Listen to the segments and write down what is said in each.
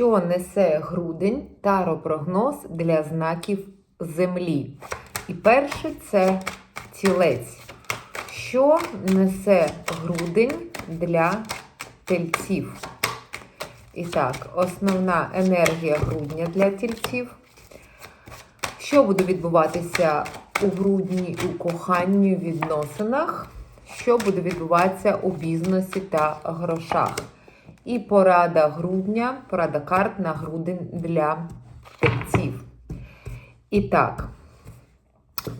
що несе грудень таропрогноз для знаків Землі. І перше це тілець. Що несе грудень для тельців? І так, основна енергія грудня для тільців. Що буде відбуватися у грудні у коханні відносинах? Що буде відбуватися у бізнесі та грошах? І порада грудня, порада карт на грудень для тельців. І так,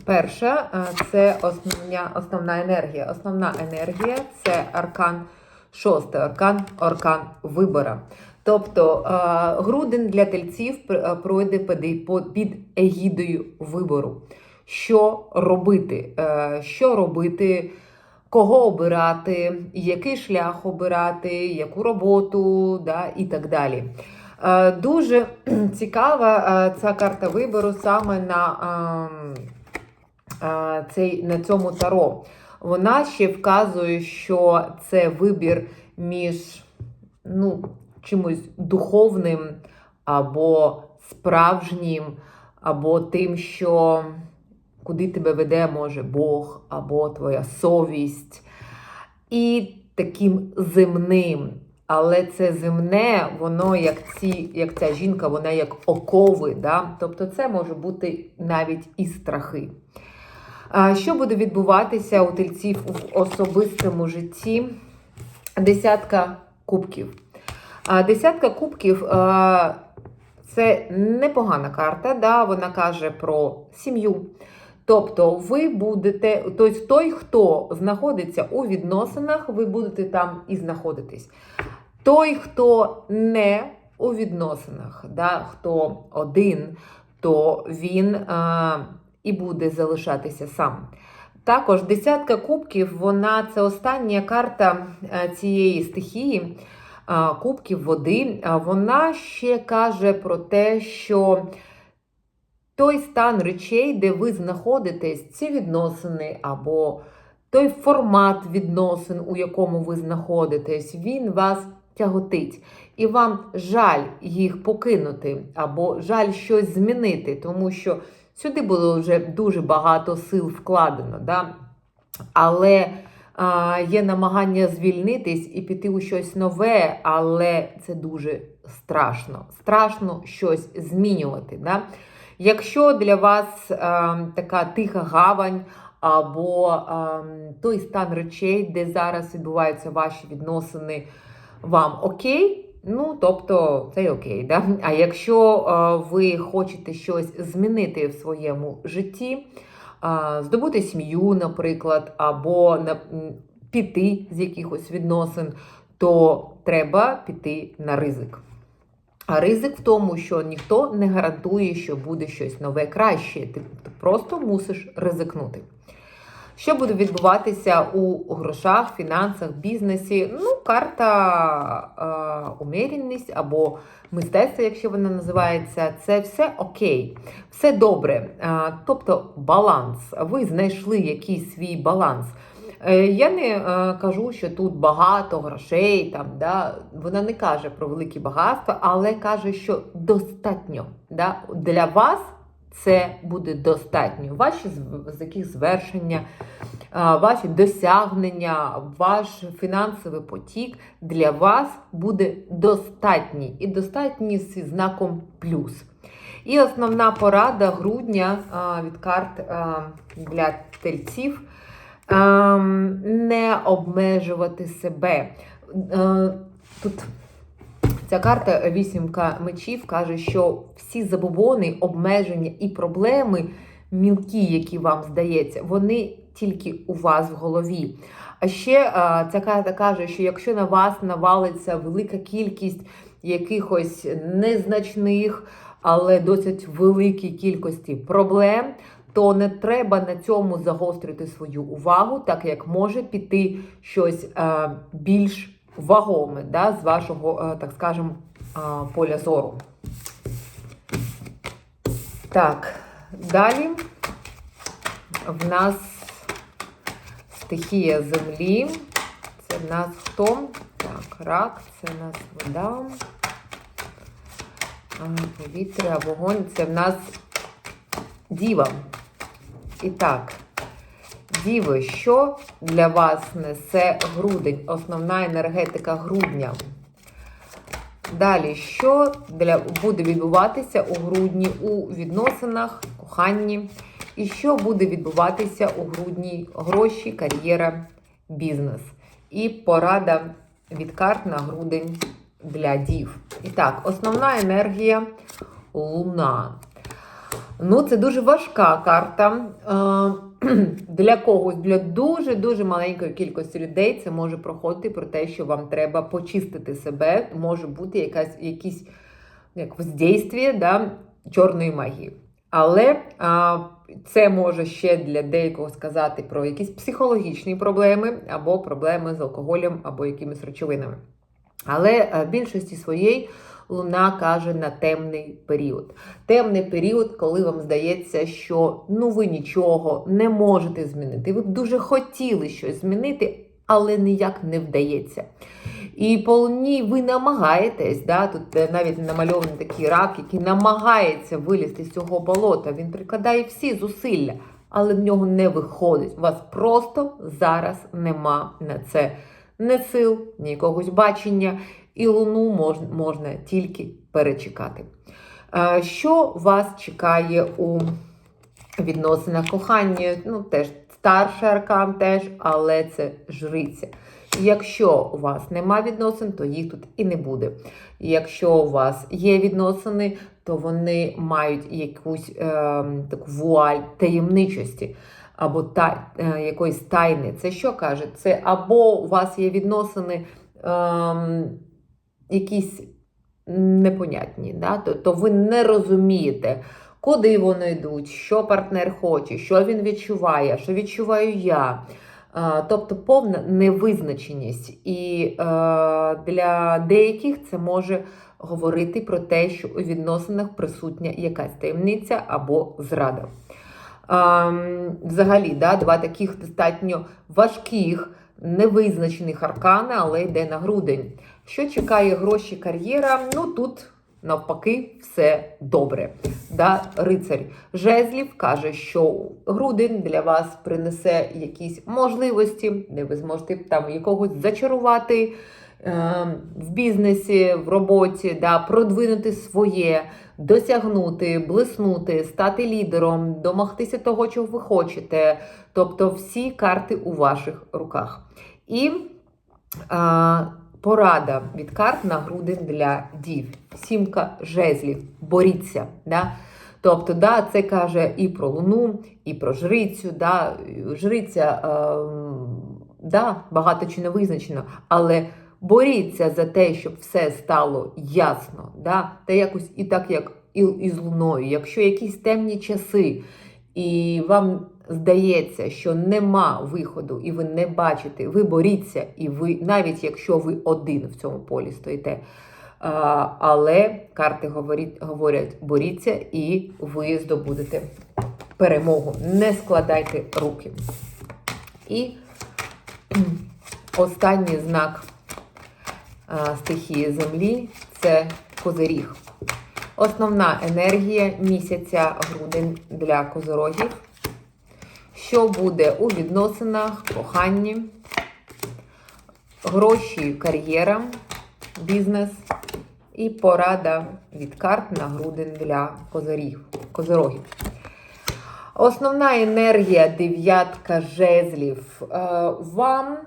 перша е, це основня, основна енергія. Основна енергія це аркан шостий, аркан, аркан вибора. Тобто е, грудень для тельців е, пройде під, егідою вибору. Що робити? Що робити? Кого обирати, який шлях обирати, яку роботу, да, і так далі. Е, Дуже цікава е, ця карта вибору саме на, ем, е, цей, на цьому таро. Вона ще вказує, що це вибір між ну, чимось духовним або справжнім, або тим, що куди тебе веде може Бог, або твоя совість, і таким земним. Але це земне, воно як ці, як ця жінка, вона як окови. Да? Тобто це може бути навіть і страхи. А Що буде відбуватися у тельців в особистому житті? Десятка кубків. А Десятка кубків а, це непогана карта, да? вона каже про сім'ю. Тобто, ви будете, тобто той, хто знаходиться у відносинах, ви будете там і знаходитись. Той, хто не у відносинах, да? хто один, то він а, і буде залишатися сам. Також десятка кубків, вона це остання карта е, цієї стихії кубків води. Вона ще каже про те, що той стан речей, де ви знаходитесь, ці відносини або той формат відносин, у якому ви знаходитесь, він вас тяготить. І вам жаль їх покинути, або жаль щось змінити, тому що сюди було вже дуже багато сил вкладено. Да? Але а, є намагання звільнитись і піти у щось нове, але це дуже страшно. Страшно щось змінювати. Да? Якщо для вас а, така тиха гавань, або а, той стан речей, де зараз відбуваються ваші відносини, вам окей. Ну, тобто, це й окей, да? А якщо е, ви хочете щось змінити в своєму житті, е, здобути сім'ю, наприклад, або на, піти з якихось відносин, то треба піти на ризик. А ризик в тому, що ніхто не гарантує, що буде щось нове краще. Ти, просто мусиш ризикнути. Що буде відбуватися у грошах, фінансах, бізнесі? Ну, карта е, умірність або мистецтво, якщо вона називається, це все окей, все добре. Е, тобто баланс. Ви знайшли якийсь свій баланс. Е, Я не е, кажу, що тут багато грошей, там, да? вона не каже про велике багатство, але каже, що достатньо. Да? Для вас це буде достатньо. Ваші з- яких звершення, ваші досягнення, ваш фінансовий потік для вас буде достатній і достатній зі знаком плюс. І основна порада грудня від карт для тельців не обмежувати себе. Е, Тут Ця карта вісімка мечів каже, що всі забобони, обмеження і проблеми, мілкі, які вам здається, вони тільки у вас в голові. А ще ця карта каже, що якщо на вас навалиться велика кількість якихось незначних, але досить великій кількості проблем, то не треба на цьому загострити свою увагу, так як може піти щось е, більш вагоме да, з вашого, е, так скажемо, е, поля зору. Так, далі в нас стихія землі. Це в нас хто? Так, рак, це в нас вода. А, Повітря, вогонь це в нас діва. І так, діви, що для вас несе грудень? Основна енергетика грудня. Далі, що для, буде відбуватися у грудні у відносинах, коханні? І що буде відбуватися у грудні гроші, кар'єра, бізнес? І порада від карт на грудень для дів. І так, основна енергія Луна. Ну, це дуже важка карта. Е, Для когось, для дуже-дуже маленької кількості людей це може проходити про те, що вам треба почистити себе, може бути якась, якісь як воздействие да, чорної магії. Але а, це може ще для деякого сказати про якісь психологічні проблеми, або проблеми з алкоголем, або якимись речовинами. Але в більшості своєї Луна каже на темний період. Темний період, коли вам здається, що ну ви нічого не можете змінити. Ви б дуже хотіли щось змінити, але ніяк не вдається. І по луні ви намагаєтесь, да, тут е, навіть намальований такий рак, який намагається вилізти з цього болота. Він прикладає всі зусилля, але в нього не виходить. У вас просто зараз нема на це ні сил, ні якогось бачення, і луну можна, тільки перечекати. Що вас чекає у відносинах кохання? Ну, теж старший аркан, теж, але це жриця. Якщо у вас нема відносин, то їх тут і не буде. Якщо у вас є відносини, то вони мають якусь е, таку вуаль таємничості або та, е, якоїсь тайни. Це що каже? Це або у вас є відносини е, якісь непонятні, да? то, ви не розумієте. Куди вони йдуть, що партнер хоче, що він відчуває, що відчуваю я. Е, Тобто повна невизначеність. І е, для деяких це може говорити про те, що у відносинах присутня якась таємниця або зрада. Е, Взагалі, да, два таких достатньо важких, невизначених аркани, але йде на грудень. Що чекає гроші кар'єра? Ну тут. Навпаки, все добре. Да? Рицарь Жезлів каже, що грудень для вас принесе якісь можливості, де ви зможете там якогось зачарувати е, в бізнесі, в роботі, да? продвинути своє, досягнути, блиснути, стати лідером, домогтися того, чого ви хочете. Тобто всі карти у ваших руках. І е, порада від карт на грудень для дів. Сімка жезлів. Боріться. Да? Тобто, да, це каже і про луну, і про жрицю. Да? Жриця е, да, багато чи не визначено, але боріться за те, щоб все стало ясно. Да? Та якось і так, як і, і з луною. Якщо якісь темні часи, і вам здається, що нема виходу, і ви не бачите, ви боріться, і ви, навіть якщо ви один в цьому полі стоїте. Але карти говорять, говорять, боріться, і ви здобудете перемогу. Не складайте руки. І останній знак стихії Землі це козиріг. Основна енергія місяця грудень для козорогів. Що буде у відносинах, коханні, гроші, кар'єра, бізнес і порада від карт на грудень для козорів, козорогів. Основна енергія дев'ятка жезлів. Е, Вам,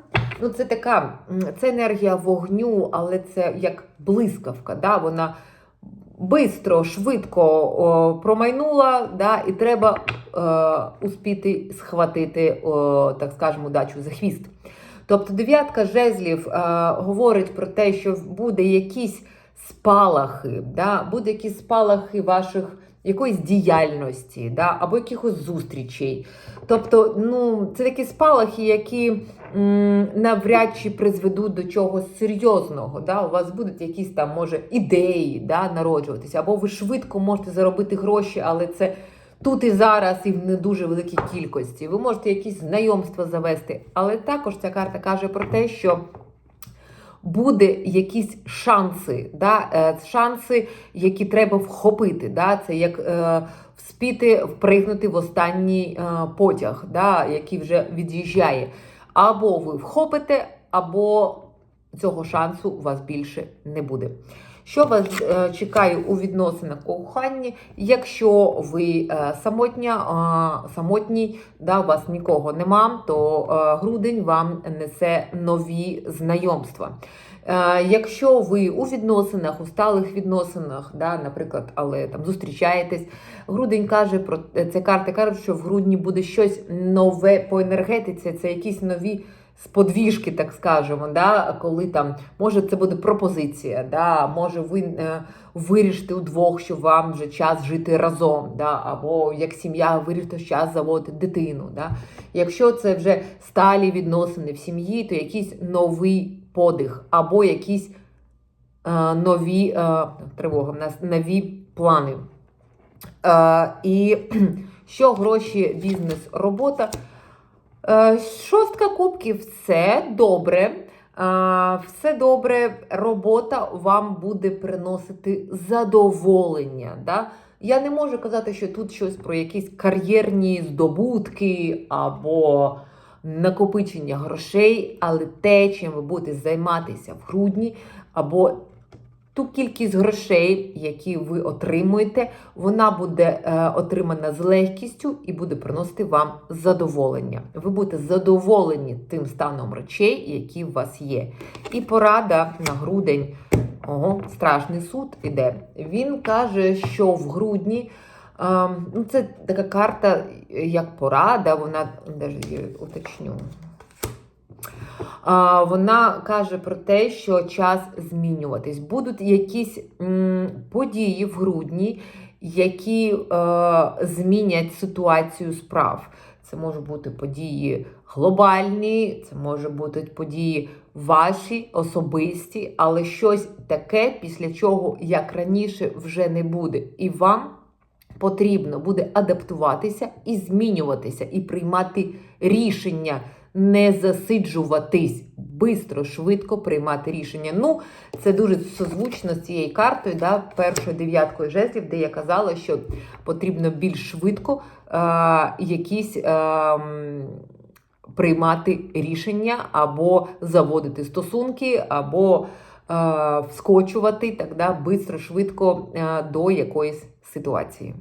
ну це така, це енергія вогню, але це як блискавка. да, Вона бистро, швидко о, промайнула, да, і треба е, успіти схватити, о, так скажемо, дачу за хвіст. Тобто дев'ятка жезлів е, говорить про те, що буде якісь спалахи, да, буде якісь спалахи ваших якоїсь діяльності, да, або якихось зустрічей. Тобто, ну, це такі спалахи, які м, навряд чи призведуть до чогось серйозного. Да? У вас будуть якісь там, може, ідеї да, народжуватися, або ви швидко можете заробити гроші, але це тут і зараз, і в не дуже великій кількості. Ви можете якісь знайомства завести, але також ця карта каже про те, що буде якісь шанси, да? е, шанси, які треба вхопити. Да? Це як е, вспіти впригнути в останній е, потяг, да? який вже від'їжджає. Або ви вхопите, або цього шансу у вас більше не буде. Що вас е, чекає у відносинах у коханні, якщо ви е, самотня, самотній, да, у вас нікого нема, то е, грудень вам несе нові знайомства. Якщо ви у відносинах, у сталих відносинах, да, наприклад, але там зустрічаєтесь, грудень каже про це карти кажуть, що в грудні буде щось нове по енергетиці, це якісь нові сподвіжки, так скажемо, да, коли там може це буде пропозиція, да, може ви е, вирішите удвох, що вам вже час жити разом, да, або як сім'я вирішите час заводити дитину. Да. Якщо це вже сталі відносини в сім'ї, то якийсь новий подих, або якісь е, нові е, тривога, в нас нові плани. Е, і що гроші, бізнес, робота. Е, Шостка кубків все добре. Е, Все добре, робота вам буде приносити задоволення. Да? Я не можу казати, що тут щось про якісь кар'єрні здобутки або накопичення грошей, але те, чим ви будете займатися в грудні, або ту кількість грошей, які ви отримуєте, вона буде е, отримана з легкістю і буде приносити вам задоволення. Ви будете задоволені тим станом речей, які у вас є. І порада на грудень. Ого, страшний суд іде. Він каже, що в грудні. е, ну, це така карта, як порада, вона навіть уточню. Вона каже про те, що час змінюватись. Будуть якісь події в грудні, які е, змінять ситуацію справ. Це можуть бути події глобальні, це може бути події ваші, особисті, але щось таке, після чого, як раніше, вже не буде. І вам потрібно буде адаптуватися і змінюватися, і приймати рішення, не засиджуватись, бистро, швидко приймати рішення. Ну, це дуже созвучно з цією картою, да, першою дев'яткою жезлів, де я казала, що потрібно більш швидко е, якісь. Е, Приймати рішення або заводити стосунки, або е, вскочувати так, да, бистро, швидко е, до якоїсь ситуації.